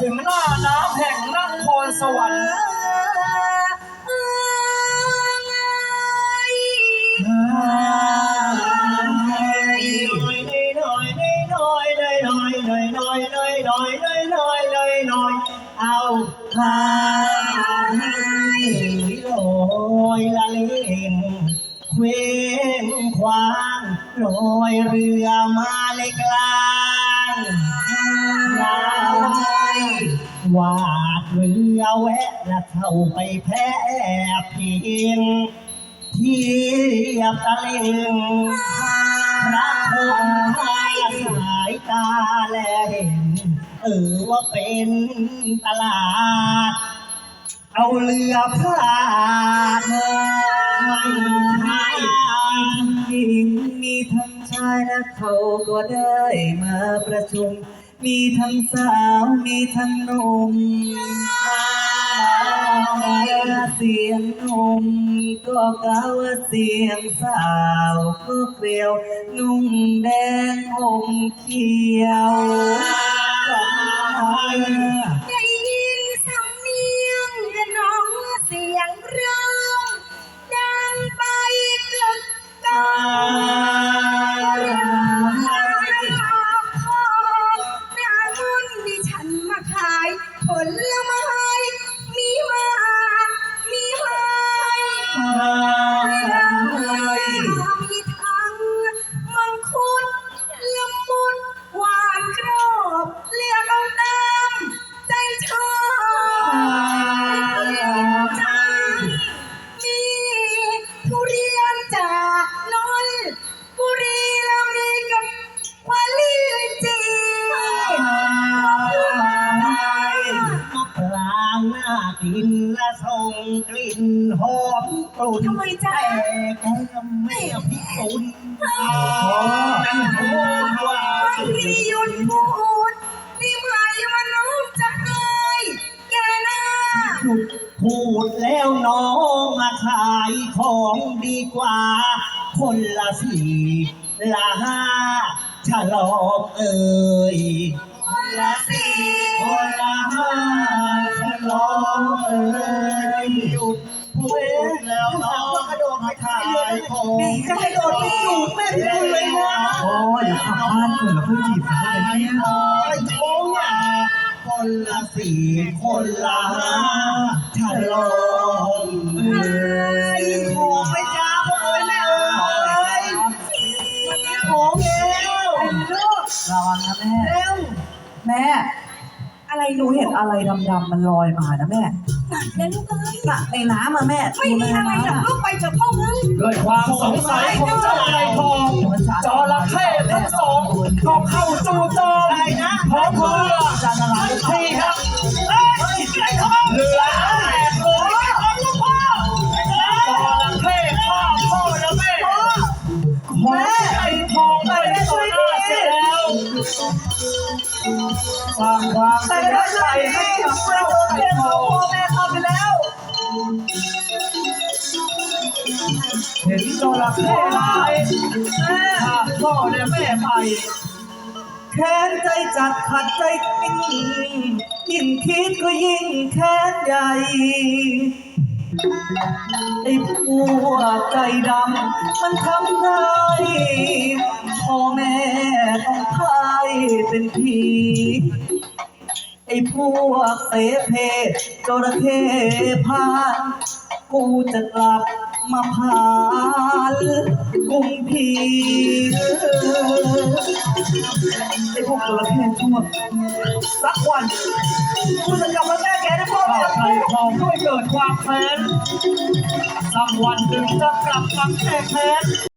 ถึงหน้าน้ำแห่งนครสวรรค์เอาพายลอยละเล่นเคว้งควางลอยเรือมาเลยกลางน้ำ วาดเรือแวะและเข้าไปแพร่พิงเทียบตะลิงพระคงให้สายตาแลเห็นเออว่าเป็นตลาด เอาเรือพาดไม่ใช่หญิงมีทั้งชายและเขาก็ได้มาประชุม มีทั้งสาวมีทั้งหนุ่มเสียงหนุ่มก็กล่าวว่าเสียงสาวก็เกลียว นุ่งแดงห่มเขียวายผลไม้ กินและส่งกลิ่นหอมกลุ่นทำไมจ๊ะ แต่แกไม่พิกุลนั่นหัวว่าไม่มีหยุดพูดรีบหายว่าน้องจะหายแกหน้าหยุดพูดแล้วน้องมาขายของดีกว่า คนละสี่ละห้าฉลองเอ่ย มาขายของจะกระโดดไปจูบแม่พี่คุณเลยนะโอ้ยกลับบ้านเกิดแล้วเพิ่งจีบกันได้เนี่ยโอ้ยโอ้ยคนละสี่คนละห้าฉลองเอ่ยขอไปจ้าพ่อเอ้ยแม่เอ้ยของแล้วระวังนะแม่แม่ อะไรหนูเห็นอะไรดำๆมันลอยมานะแม่ แล้วลูกเอ้ยน่ะในน้ำอะแม่ไม่มีอะไรหรอกลูกไปเถอะพ่อมึงด้วยความสงสัยของเจ้าไก่ทองจระเข้ทั้งสองก็เข้าจู่โจมพร้อมเรือจานอะไรที่ครับเอ้ยไก่ทองเรือแตกโอ้ยของลูกพ่อจระเข้ฆ่าพ่อและแม่ของไก่ทองไปต่อหน้าเสียแล้ว สร้างความเสียใจให้กับเจ้าไก่ทอแม่ทำไปแล้ว เห็นจระเข้ลายแม่พ่อและแม่ไปแค้นใจจัดขัดใจกินยิ่งคิดก็ยิ่งแค้นใหญ่ ไอ้พวกใจดำมันทำได้พ่อแม่ต้องพายเป็นผีไอ้พวกเตะเพจระเข้พานกูจะกลับมาพานกุมพีไอ้พวกจระเข้ชั่วสักวันกูจะกลับมา องด้วยเกิดความแค้นสักวันหนึ่งจะกลับมาแก้แค้น